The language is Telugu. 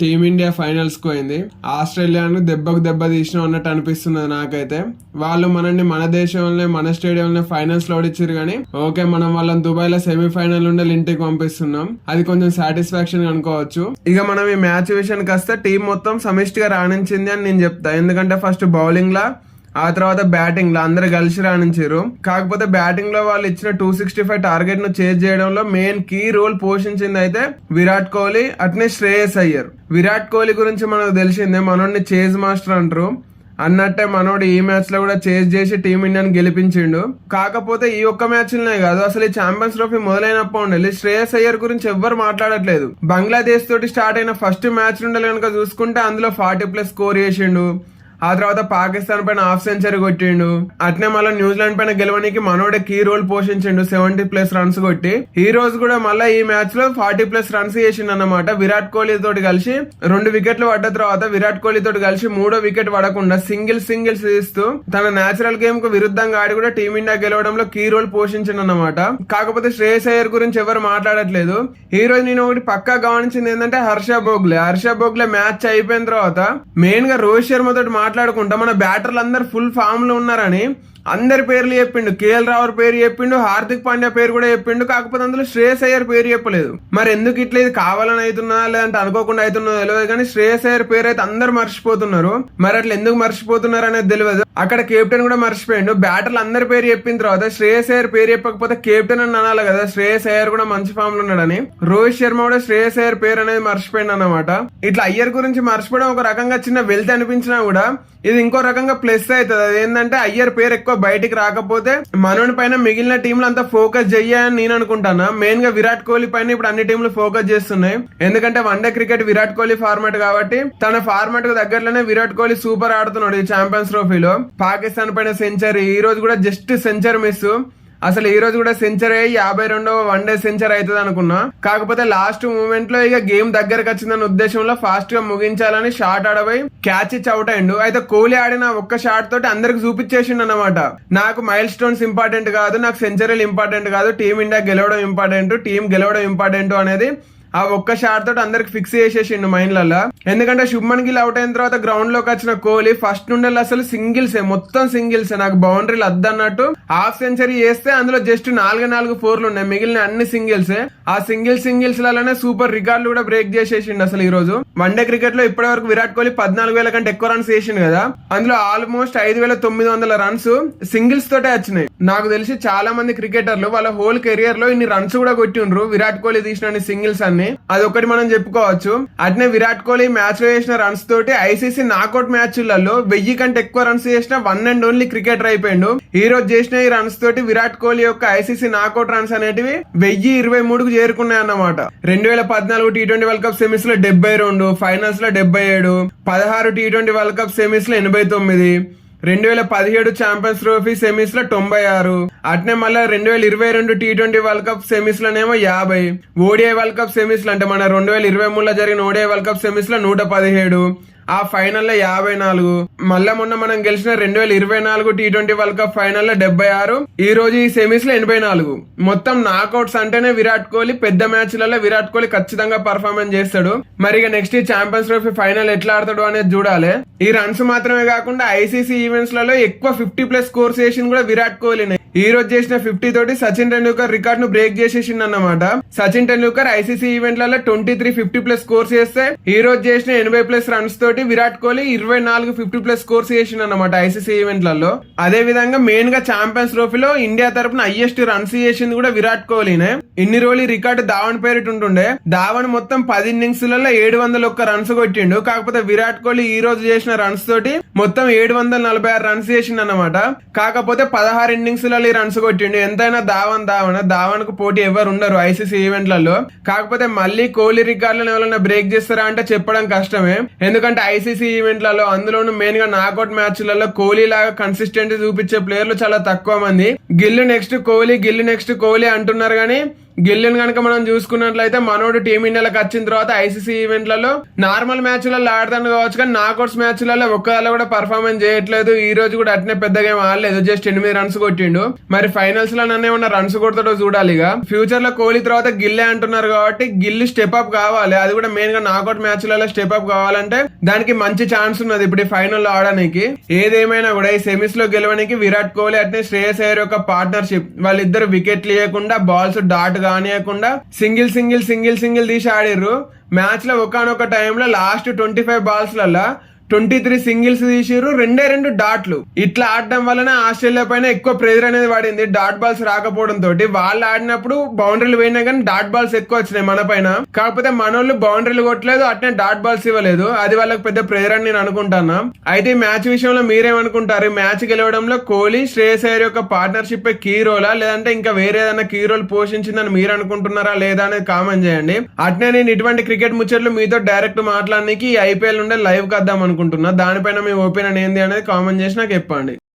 టీమిండియా ఫైనల్స్కు పోయింది ఆస్ట్రేలియాను దెబ్బకు దెబ్బ తీసిన అన్నట్టు అనిపిస్తున్నది నాకైతే. వాళ్ళు మనల్ని మన దేశంలోనే మన స్టేడియంలో ఫైనల్స్లో ఇచ్చారు కానీ ఓకే మనం వాళ్ళని దుబాయ్లో సెమీఫైనల్ ఉండే ఇంటికి పంపిస్తున్నాం. అది కొంచెం సాటిస్ఫాక్షన్ అనుకోవచ్చు. ఇక మనం ఈ మ్యాచ్ విషయానికి వస్తే టీం మొత్తం సమిష్టిగా రాణించింది అని నేను చెప్తా. ఎందుకంటే ఫస్ట్ బౌలింగ్ లా ఆ తర్వాత బ్యాటింగ్లో అందరు కలిసి రాణించారు. కాకపోతే బ్యాటింగ్లో వాళ్ళు ఇచ్చిన టూ సిక్స్టీ ఫైవ్ టార్గెట్ను చేజ్ చేయడంలో మెయిన్ కీ రోల్ పోషించింది అయితే విరాట్ కోహ్లీ అట్నే శ్రేయస్ అయ్యర్. విరాట్ కోహ్లీ గురించి మనకు తెలిసిందే మనోడిని చేజ్ మాస్టర్ అంటారు. అన్నట్టే మనోడు ఈ మ్యాచ్లో కూడా చేజ్ చేసి టీమిండియాని గెలిపించిండు. కాకపోతే ఈ ఒక్క మ్యాచ్లోనే కాదు అసలు ఈ ఛాంపియన్స్ ట్రోఫీ మొదలైనప్పుడు ఉండాలి శ్రేయస్ అయ్యర్ గురించి ఎవ్వరు మాట్లాడట్లేదు. బంగ్లాదేశ్ తోటి స్టార్ట్ అయిన ఫస్ట్ మ్యాచ్ నుండి కనుక చూసుకుంటే అందులో ఫార్టీ ప్లస్ స్కోర్ చేసిండు. ఆ తర్వాత పాకిస్తాన్ పైన హాఫ్ సెంచరీ కొట్టిండు. అట్నే మళ్ళీ న్యూజిలాండ్ పైన గెలవడానికి మనోడే కీ రోల్ పోషించిండు. సెవెంటీ ప్లస్ రన్స్ కొట్టి. ఈ రోజు కూడా మళ్ళీ ఈ మ్యాచ్లో ఫార్టీ ప్లస్ రన్స్ చేసిండు అన్నమాట విరాట్ కోహ్లీ తోటి కలిసి రెండు వికెట్లు పడ్డ తర్వాత విరాట్ కోహ్లీ తోటి కలిసి మూడో వికెట్ పడకుండా సింగిల్ సింగిల్స్ ఇస్తూ తన నేచురల్ గేమ్కు విరుద్ధంగా ఆడి కూడా టీమిండియా గెలవడంలో కీ రోల్ పోషించిండు అన్నమాట కాకపోతే శ్రేయస్ అయ్యర్ గురించి ఎవరు మాట్లాడట్లేదు. ఈ రోజు నేను ఒకటి పక్కా గమనించింది ఏంటంటే హర్ష బోగ్లే. హర్ష బోగ్లే మ్యాచ్ అయిపోయిన తర్వాత మెయిన్గా రోహిత్ శర్మ తోటి మాట్లాడుకుంటా. మన బ్యాటర్లు అందరు ఫుల్ ఫామ్లో ఉన్నారని అందరి పేర్లు చెప్పిండు. కేఎల్ రావు పేరు చెప్పిండు. హార్దిక్ పాండ్యా పేరు కూడా చెప్పిండు. కాకపోతే అందులో శ్రేయస్ అయ్యర్ పేరు చెప్పలేదు. మరి ఎందుకు ఇట్లా ఇది కావాలని అవుతున్నా లేదంటే అనుకోకుండా అవుతున్నదో తెలియదు కానీ శ్రేయస్ అయ్యర్ పేరు అయితే అందరు మర్చిపోతున్నారు. మరి అట్లా ఎందుకు మర్చిపోతున్నారు అనేది తెలియదు. అక్కడ కెప్టెన్ కూడా మర్చిపోయిండు. బ్యాటర్లు అందరి పేరు చెప్పిన తర్వాత శ్రేయస్ అయ్యర్ పేరు చెప్పకపోతే కెప్టెన్ అని అనాలి కదా. శ్రేయస్ అయ్యర్ కూడా మంచి ఫామ్లో ఉన్నాడని. రోహిత్ శర్మ కూడా శ్రేయస్ అయ్యర్ పేరు అనేది మర్చిపోయిండు అన్నమాట. ఇట్లా అయ్యర్ గురించి మర్చిపోవడం ఒక రకంగా చిన్న వెల్త్ అనిపించినా కూడా ఇది ఇంకో రకంగా ప్లస్ అవుతుంది. అది ఏంటంటే అయ్యర్ పేరు ఎక్కువ బయటికి రాకపోతే మనోని పైన మిగిలిన టీంలు అంతా ఫోకస్ చెయ్యాలని నేను అనుకుంటాను. మెయిన్గా విరాట్ కోహ్లీ పైన ఇప్పుడు అన్ని టీంలు ఫోకస్ చేస్తున్నాయి. ఎందుకంటే one day cricket Virat Kohli format కాబట్టి తన ఫార్మాట్కు దగ్గరలోనే విరాట్ కోహ్లీ సూపర్ ఆడుతున్నాడు ఈ ఛాంపియన్స్ ట్రోఫీలో పాకిస్తాన్ పైన సెంచరీ ఈ రోజు కూడా జస్ట్ సెంచరీ మిస్ అసలు ఈ రోజు కూడా సెంచరీ అయ్యి యాభై రెండవ వన్ డే సెంచరీ అవుతుంది అనుకున్నా. కాకపోతే లాస్ట్ మూమెంట్లో ఇక గేమ్ దగ్గరకు వచ్చిందన్న ఉద్దేశంలో ఫాస్ట్గా ముగించాలని షాట్ ఆడబోయి క్యాచ్ ఇచ్చి అవుట్ అయిండు అయితే కోహ్లీ ఆడిన ఒక్క షాట్ తోటి అందరికి చూపించేసిండు అనమాట నాకు మైల్ స్టోన్స్ ఇంపార్టెంట్ కాదు నాకు సెంచరీలు ఇంపార్టెంట్ కాదు టీమిండియా గెలవడం ఇంపార్టెంట్ టీం గెలవడం ఇంపార్టెంట్ అనేది ఆ ఒక్క షాట్ తోటి అందరికి ఫిక్స్ చేసేసిండు మైండ్లలో ఎందుకంటే శుభ్మన్ గిల్ అవుట్ అయిన తర్వాత గ్రౌండ్లోకి వచ్చిన కోహ్లీ ఫస్ట్ నుండి అసలు సింగిల్స్ మొత్తం సింగిల్స్ నాకు బౌండరీలు అద్దన్నట్టు హాఫ్ సెంచరీ చేస్తే అందులో జస్ట్ నాలుగు నాలుగు ఫోర్లు ఉన్నాయి. మిగిలిన అన్ని సింగిల్స్ ఆ సింగిల్ సింగిల్స్ లలోనే సూపర్ రికార్డులు కూడా బ్రేక్ చేసేసిండు అసలు ఈ రోజు వన్డే క్రికెట్లో ఇప్పటి వరకు విరాట్ కోహ్లీ పద్నాలుగు వేల కంటే ఎక్కువ రన్స్ చేసిండు కదా. అందులో ఆల్మోస్ట్ ఐదు వేల తొమ్మిది వందల రన్స్ సింగిల్స్ తోటే వచ్చినాయి. నాకు తెలిసి చాలా మంది క్రికెటర్లు వాళ్ళ హోల్ కెరియర్లో ఇన్ని రన్స్ కూడా కొట్టిండ్రు. విరాట్ కోహ్లీ తీసిన సింగిల్స్ అన్ని. అదొకటి మనం చెప్పుకోవచ్చు. అట్నే విరాట్ కోహ్లీ మ్యాచ్లో చేసిన రన్స్ తోటి ఐసీసీ నాకౌట్ మ్యాచ్లలో వెయ్యి కంటే ఎక్కువ రన్స్ చేసిన వన్ అండ్ ఓన్లీ క్రికెటర్ అయిపోయిండు. ఈ రోజు చేసిన ఈ రన్స్ తోటి విరాట్ కోహ్లీ యొక్క ఐసీసీ నాకౌట్ రన్స్ అనేటివి వెయ్యి ఇరవై మూడుకు చేరుకున్నాయి అన్నమాట రెండు వేల పద్నాలుగు టీ ట్వంటీ వరల్డ్ కప్ సెమీస్లో డెబ్బై రెండు ఫైనల్స్లో డెబ్బై ఏడు పదహారు టీ ట్వంటీ వరల్డ్ కప్ సెమీస్లో ఎనభై తొమ్మిది రెండు వేల పదిహేడు ఛాంపియన్స్ ట్రోఫీ సెమీస్లో తొంభై ఆరు. అట్నే మళ్ళీ రెండు వేల ఇరవై రెండు T twenty world cup semis లోనేమో యాభై. ఓడిఐ వరల్డ్ కప్ సెమీస్లో అంటే మన రెండు వేల ఇరవై మూడులో జరిగిన ఓడిఐ వరల్డ్ కప్ సెమీస్లో నూట పదిహేడు. ఆ ఫైనల్లో యాభై నాలుగు. మళ్ళా మొన్న మనం గెలిచిన రెండు వేల ఇరవై నాలుగు టీ ట్వంటీ వరల్డ్ కప్ ఫైనల్లో డెబ్బై ఆరు. ఈ రోజు ఈ సెమీస్లో ఎనభై నాలుగు. మొత్తం నాకౌట్స్ అంటేనే విరాట్ కోహ్లీ పెద్ద మ్యాచ్లలో విరాట్ కోహ్లీ ఖచ్చితంగా పర్ఫార్మెన్స్ చేస్తాడు. మరి ఇక నెక్స్ట్ ఈ ఛాంపియన్స్ ట్రోఫీ ఫైనల్ ఎట్లా ఆడతాడు అనేది చూడాలి. ఈ రన్స్ మాత్రమే కాకుండా ఐసీసీ ఈవెంట్స్లలో ఎక్కువ ఫిఫ్టీ ప్లస్ స్కోర్స్ చేసింది కూడా విరాట్ కోహ్లీనే. ఈ రోజు చేసిన ఫిఫ్టీ తోటి సచిన్ టెండూల్కర్ రికార్డ్ను బ్రేక్ చేసేసింది అన్నమాట Sachin Tendulkar ICC ఈవెంట్లలో twenty three fifty plus scores చేస్తే ఈ రోజు చేసిన ఎనభై ప్లస్ రన్స్ తోటి విరాట్ కోహ్లీ ఇరవై నాలుగు ఫిఫ్టీ ప్లస్ స్కోర్స్ చేసిండు అన్నమాట ఐసీసీ ఈవెంట్లలో. అదే విధంగా మెయిన్గా ఛాంపియన్స్ ట్రోఫీలో ఇండియా తరపున హైయెస్ట్ రన్స్ చేసింది కూడా విరాట్ కోహ్లీనే. ఇన్ని రోజులు రికార్డు ధావన్ పేరిట్ ఉంటుండే ధావన్ మొత్తం పది ఇన్నింగ్స్లలో ఏడు వందల ఒక్క రన్స్ కొట్టిండు. కాకపోతే విరాట్ కోహ్లీ ఈ రోజు చేసిన రన్స్ తోటి మొత్తం ఏడు వందల నలభై ఆరు రన్స్ చేసిండు అన్నమాట కాకపోతే పదహారు ఇన్నింగ్స్ లలో రన్స్ కొట్టిండు. ఎంతైనా ధావన్ ధావన్ ధావన్కు పోటీ ఎవరు ఉండరు ఐసీసీ ఈవెంట్లలో. కాకపోతే మళ్ళీ కోహ్లీ రికార్డులను ఎవరైనా బ్రేక్ చేస్తారా అంటే చెప్పడం కష్టమే. ఎందుకంటే ఐసీసీ ఈవెంట్లలో అందులోనూ మెయిన్గా నాకౌట్ మ్యాచ్లలో కోహ్లీ లాగా కన్సిస్టెంట్ చూపించే ప్లేయర్లు చాలా తక్కువ మంది. గిల్లు నెక్స్ట్ కోహ్లీ గిల్లు నెక్స్ట్ కోహ్లీ అంటున్నారు కానీ గిల్లెన్ కనుక మనం చూసుకున్నట్లయితే మనోడు టీమిండియాలకు వచ్చిన తర్వాత ఐసీసీ ఈవెంట్లలో నార్మల్ మ్యాచ్లలో ఆడతాను కావచ్చు కానీ నాకౌట్స్ మ్యాచ్లలో ఒక్కదాలో కూడా పర్ఫార్మెన్స్ చేయట్లేదు. ఈ రోజు కూడా అట్నే పెద్దగా ఏం ఆడలేదు. జస్ట్ ఎనిమిది రన్స్ కొట్టిండు. మరి ఫైనల్స్లో నన్ను ఏమన్నా రన్స్ కొడతాడో చూడాలి ఇక. ఫ్యూచర్లో కోహ్లీ తర్వాత గిల్లే అంటున్నారు కాబట్టి గిల్లి స్టెప్ అప్ కావాలి. అది కూడా మెయిన్గా నాకౌట్ మ్యాచ్లలో స్టెప్ అప్ కావాలంటే దానికి మంచి ఛాన్స్ ఉన్నది ఇప్పుడు ఈ ఫైనల్లో ఆడడానికి. ఏదేమైనా కూడా ఈ సెమీస్లో గెలవడానికి విరాట్ కోహ్లీ అట్నే శ్రేయస్ అయ్యర్ యొక్క పార్ట్నర్షిప్ వాళ్ళిద్దరు వికెట్లు ఇవ్వకుండా బాల్స్ డాట్ రానియకుండా సింగిల్ సింగిల్ సింగిల్ సింగిల్ తీసి ఆడిర్రు. మ్యాచ్లో ఒకనొక టైంలో లాస్ట్ ట్వంటీ ఫైవ్ బాల్స్లలో ట్వంటీ త్రీ సింగిల్స్ తీసిర్రు రెండే రెండు డాట్లు. ఇట్లా ఆడడం వలన ఆస్ట్రేలియా పైన ఎక్కువ ప్రెజర్ అనేది పడింది. డాట్ బాల్స్ రాకపోవడం తోటి వాళ్ళు ఆడినప్పుడు బౌండరీలు పోయినా కానీ డాట్ బాల్స్ ఎక్కువ వచ్చినాయి మన పైన. కాకపోతే మనోళ్ళు బౌండరీలు కొట్టలేదు అట్నే డాట్ బాల్స్ ఇవ్వలేదు. అది వాళ్ళకి పెద్ద ప్రెజర్ అని నేను అనుకుంటాను అయితే ఈ మ్యాచ్ విషయంలో మీరేమనుకుంటారు? ఈ మ్యాచ్ గెలవడంలో కోహ్లీ శ్రేయస్ అయ్యర్ యొక్క పార్ట్నర్షిప్ కీ రోలా లేదంటే ఇంకా వేరే ఏదైనా కీ రోల్ పోషించిందని మీరు అనుకుంటున్నారా లేదా అనేది కామెంట్ చేయండి. అట్నే నేను ఇటువంటి క్రికెట్ ముచ్చట్లు మీతో డైరెక్ట్ మాట్లాడడానికి ఈ ఐపీఎల్ నుండి లైవ్ కద్దాం అనుకుంటున్నా. దానిపైన మీ ఒపీనియన్ ఏంది అనేది కామెంట్ చేసి నాకు చెప్పండి.